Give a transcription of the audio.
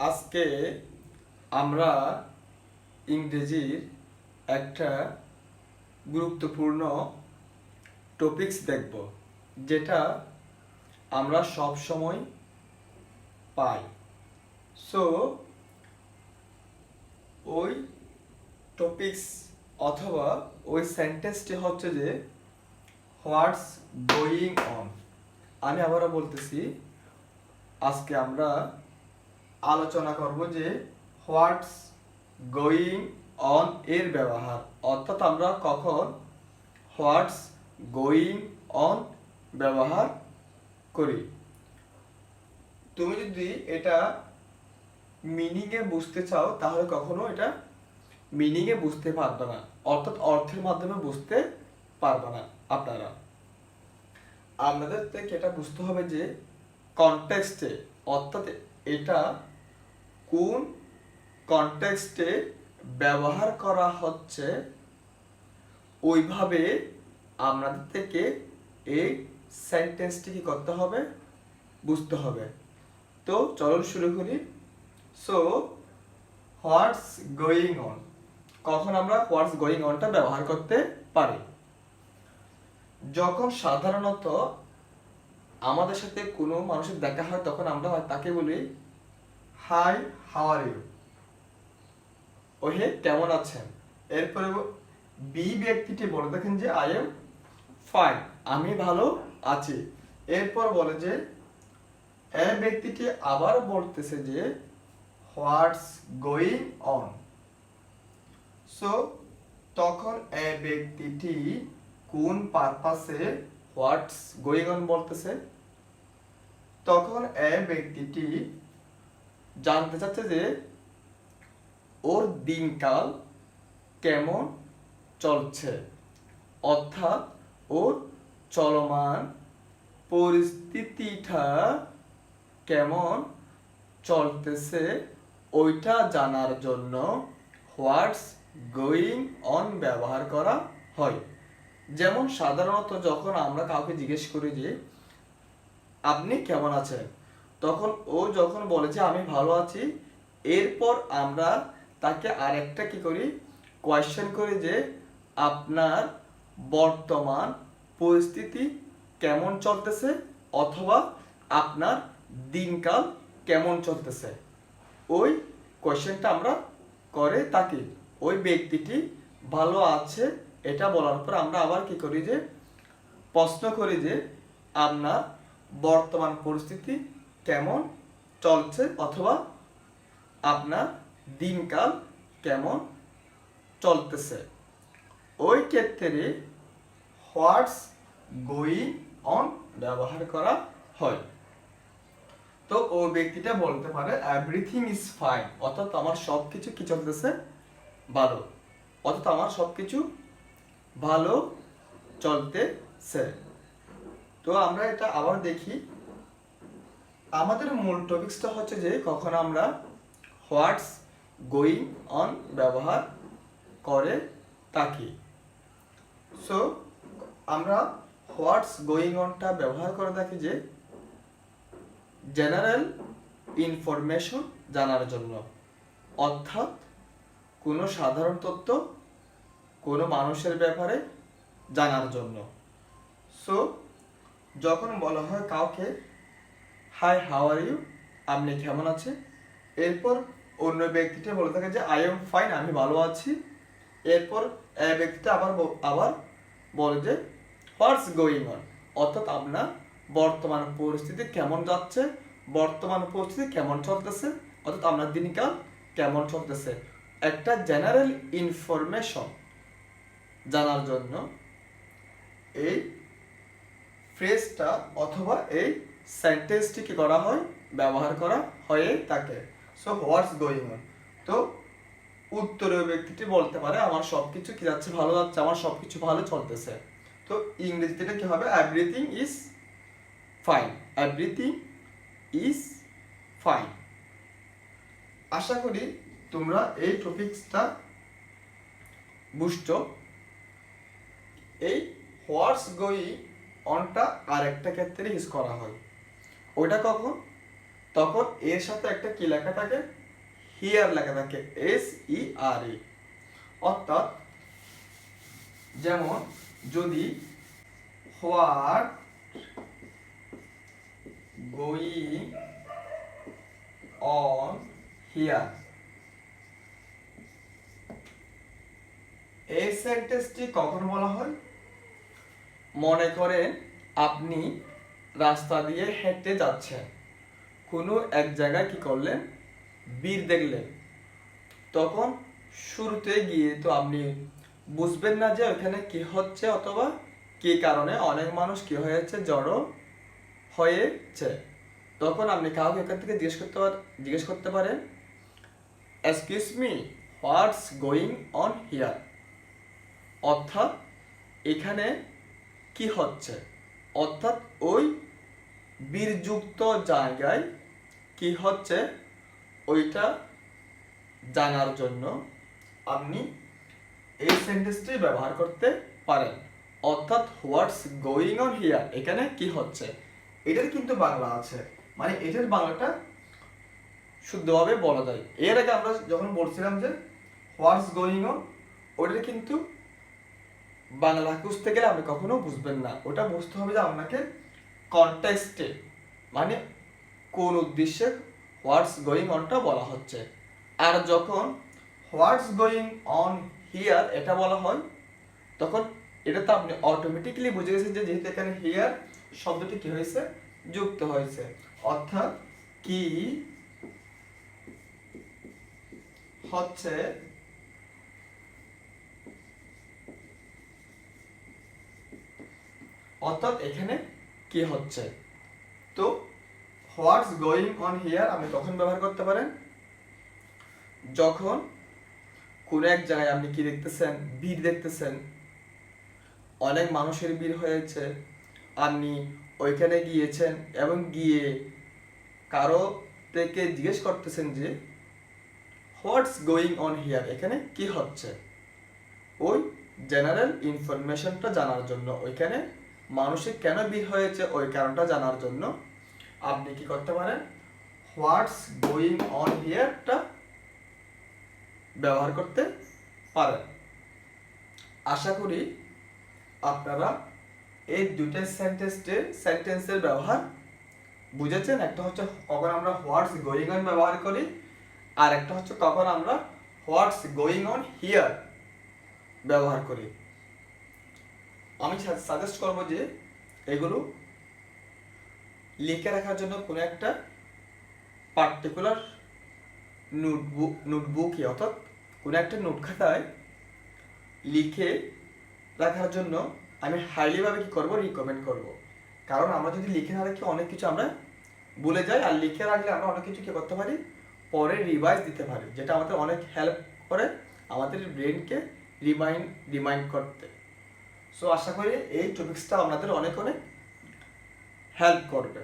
আজকে আমরা ইংরেজির একটা গুরুত্বপূর্ণ টপিকস দেখব, যেটা আমরা সব সময় পাই। সো ওই টপিকস অথবা ওই সেন্টেন্সটি হচ্ছে যে হোয়াটস গোয়িং অন আমি আবারও বলতেছি, আজকে আমরা আলোচনা করব যে হোয়াটস গোয়িং অন এর ব্যবহার। অর্থাৎ আমরা কখন হোয়াটস গোয়িং অন ব্যবহার করি। তুমি যদি এটা মিনিংয়ে বুঝতে চাও, তাহলে কখনো এটা মিনিংয়ে বুঝতে পারবে না। অর্থাৎ অর্থের মাধ্যমে বুঝতে পারবে না আপনারা। আপনাদের থেকে এটা বুঝতে হবে যে কনটেক্সটে অর্থাৎ এটা কোন কনটেক্সটে ব্যবহার করা হচ্ছে, ওইভাবে আপনাদের থেকে এই সেন্টেন্সটি কি করতে হবে? বুঝতে হবে। তো চলুন শুরু করি। সো হোয়াটস গোয়িং অন কখন আমরা হোয়াটস গোয়িং অনটা ব্যবহার করতে পারি? যখন সাধারণত আমাদের সাথে কোনো মানুষের দেখা হয়, তখন আমরা তাকে বলি হাই হাউ আর ইউ ওহে, কেমন আছেন? এরপরে বি ব্যক্তিটি বলে দেখেন যে আই এম ফাইন আমি ভালো আছি। এরপর বলে যে, এ ব্যক্তিটি আবার বলতেছে যে হোয়াটস গোয়িং অন সো তখন এ ব্যক্তিটি কোন পারপাসে হোয়াটস গোয়িং অন বলতেছে? তখন এ ব্যক্তিটি জানতে চাচ্ছে যে ওর দিনকাল কেমন চলছে? অর্থাৎ ওর চলমান পরিস্থিতিটা কেমন চলতেছে ওইটা জানার জন্য হোয়াটস গোয়িং অন ব্যবহার করা হয়। যেমন সাধারণত যখন আমরা কাউকে জিজ্ঞেস করি যে, আপনি কেমন আছেন? তখন ও যখন বলে যে আমি ভালো আছি, এরপর আমরা তাকে আরেকটা কি করি? কোয়েশ্চেন করি যে আপনার বর্তমান পরিস্থিতি কেমন চলতেছে অথবা আপনার দিনকাল কেমন চলতেছে? ওই কোয়েশ্চেনটা আমরা করে থাকি। ওই ব্যক্তিটি ভালো আছে এটা বলার পর আমরা আবার কি করি যে, প্রশ্ন করি যে আপনার বর্তমান পরিস্থিতি কেমন চলছে অথবা আপনার দিনকাল কেমন চলতেছে? ওই ক্ষেত্রে হোয়াটস গোয়িং অন ব্যবহার করা হয়। তো ও ব্যক্তিটা বলতে পারে এভরিথিং ইজ ফাইন অর্থাৎ আমার সব কিছু কি চলতেছে? ভালো। অর্থাৎ আমার সব কিছু ভালো চলতেছে। তো আমরা এটা আবার দেখি আমাদের মূল টপিক্সটা হচ্ছে যে কখন আমরা হোয়াটস গোয়িং অন ব্যবহার করে থাকি। সো আমরা হোয়াটস গোয়িং অনটা ব্যবহার করে থাকি যে জেনারেল ইনফরমেশন জানার জন্য। অর্থাৎ কোনো সাধারণ তথ্য কোনো মানুষের ব্যাপারে জানার জন্য। সো যখন বলা হয় কাউকে হাই হাউ আর ইউ আপনি কেমন আছেন? এরপর অন্য ব্যক্তিটা বলে থাকে যে আই এম ফাইন আমি ভালো আছি। এরপর এ ব্যক্তিটা আবার আবার বলে যে হোয়াটস গোয়িং অন অর্থাৎ আপনার বর্তমান পরিস্থিতি কেমন যাচ্ছে? বর্তমান পরিস্থিতি কেমন চলতেছে? অর্থাৎ আপনার দিনকাল কেমন চলতেছে? একটা জেনারেল ইনফরমেশন জানার জন্য এই ফ্রেজটা অথবা এই সেন্টেন্সটি কি করা হয়, ব্যবহার করা হয়ে থাকে। সো হোয়াটস গোয়িং অন তো উত্তরীয় ব্যক্তিটি বলতে পারে, আমার সব কিছু কি যাচ্ছে? ভালো যাচ্ছে? আমার সব কিছু ভালো চলতেছে। তো, ইংরেজিতে এটা কি হবে? Everything is fine everything is fine আশা করি তোমরা এই টপিকসটা বুঝছ। এই হোয়াটস গোয়িং অনটা আর একটা ক্ষেত্রে ইউজ করা হয়। ওইটা কখন? তখন এর সাথে একটা কি লেখা থাকে? হিয়ার লেখা থাকে এস ই আর ই অর্থাৎ, যেমন, যদি হোয়াট গোয়িং অন হিয়ার। এই সেন্টেন্সটি কখন বলা হয়? মনে করেন আপনি রাস্তা দিয়ে হেঁটে যাচ্ছেন কোনো এক জায়গায় কি করলেন? বীর দেখলেন। তখন শুরুতে গিয়ে তো আপনি বুঝবেন না যে ওখানে কি হচ্ছে অথবা কি কারণে অনেক মানুষ কি হয়েছে, জড়ো হয়েছে। তখন আপনি কাউকে এখান থেকে জিজ্ঞেস করতে জিজ্ঞেস করতে পারেন excuse me what's going on here অর্থাৎ এখানে কি হচ্ছে? অর্থাৎ ওই বীরযুক্ত জায়গায় কি হচ্ছে? ওইটা জানার জন্য আপনি এই সেন্টেন্সটি ব্যবহার করতে পারেন। অর্থাৎ হোয়াটস গোয়িং অন হিয়ার এখানে কি হচ্ছে? এটার কিন্তু বাংলা আছে। মানে এটার বাংলাটা শুদ্ধভাবে বলা যায়। এর আগে আমরা যখন বলছিলাম যে হোয়াটস গোয়িং অন ওটার কিন্তু বাংলা খুঁজতে গেলে আপনি কখনো বুঝবেন না। ওটা বুঝতে হবে যে আপনাকে কন্টেক্সটে মানে কোন উদ্দেশ্যে হোয়াটস গোয়িং অনটা বলা হচ্ছে। আর যখন হোয়াটস গোয়িং অন হিয়ার এটা বলা হয়, তখন এটা তো আপনি অটোমেটিক্যালি বুঝে গেছেন যে যেহেতু এখানে হিয়ার শব্দটি কি হয়েছে? যুক্ত হয়েছে। অর্থাৎ কি হচ্ছে অর্থাৎ এখানে কি হচ্ছে? তো হোয়াটস গোয়িং অন হিয়ার আপনি তখন ব্যবহার করতে পারেন। যখন কোনো এক জায়গায় আপনি কি দেখতেছেন? ভিড় দেখতেছেন। অনেক মানুষের ভিড় হয়েছে। আপনি ওইখানে গিয়েছেন এবং গিয়ে কারও থেকে জিজ্ঞেস করতেছেন যে হোয়াটস গোয়িং অন হিয়ার এখানে কি হচ্ছে? ওই জেনারেল ইনফরমেশনটা জানার জন্য ওইখানে মানুষের কেন ভিড় হয়েছে ওই কারণটা জানার জন্য আপনি কি করতে পারেন? হোয়াটস গোয়িং অন হিয়ারটা ব্যবহার করতে পারেন। আশা করি আপনারা এই দুটো সেন্টেন্সের সেন্টেন্সের ব্যবহার বুঝেছেন। একটা হচ্ছে কখন আমরা হোয়াটস গোয়িং অন ব্যবহার করি, আর একটা হচ্ছে কখন আমরা হোয়াটস গোয়িং অন হিয়ার ব্যবহার করি। আমি সাজেস্ট করব যে এগুলো লিখে রাখার জন্য কোনো একটা পার্টিকুলার নোটবুক নোটবুকে অর্থাৎ কোনো একটা নোট খাতায় লিখে রাখার জন্য আমি হাইলিভাবে কি করব রিকমেন্ড করব। কারণ আমরা যদি লিখে না রাখি, অনেক কিছু আমরা ভুলে যাই। আর লিখে রাখলে আমরা অনেক কিছু কি করতে পারি? পরে রিভাইজ দিতে পারি, যেটা আমাদের অনেক হেল্প করে আমাদের ব্রেনকে রিমাইন্ড রিমাইন্ড করতে। সো আশা করি এই টপিক্সটা আপনাদের অনেক অনেক হেল্প করবে।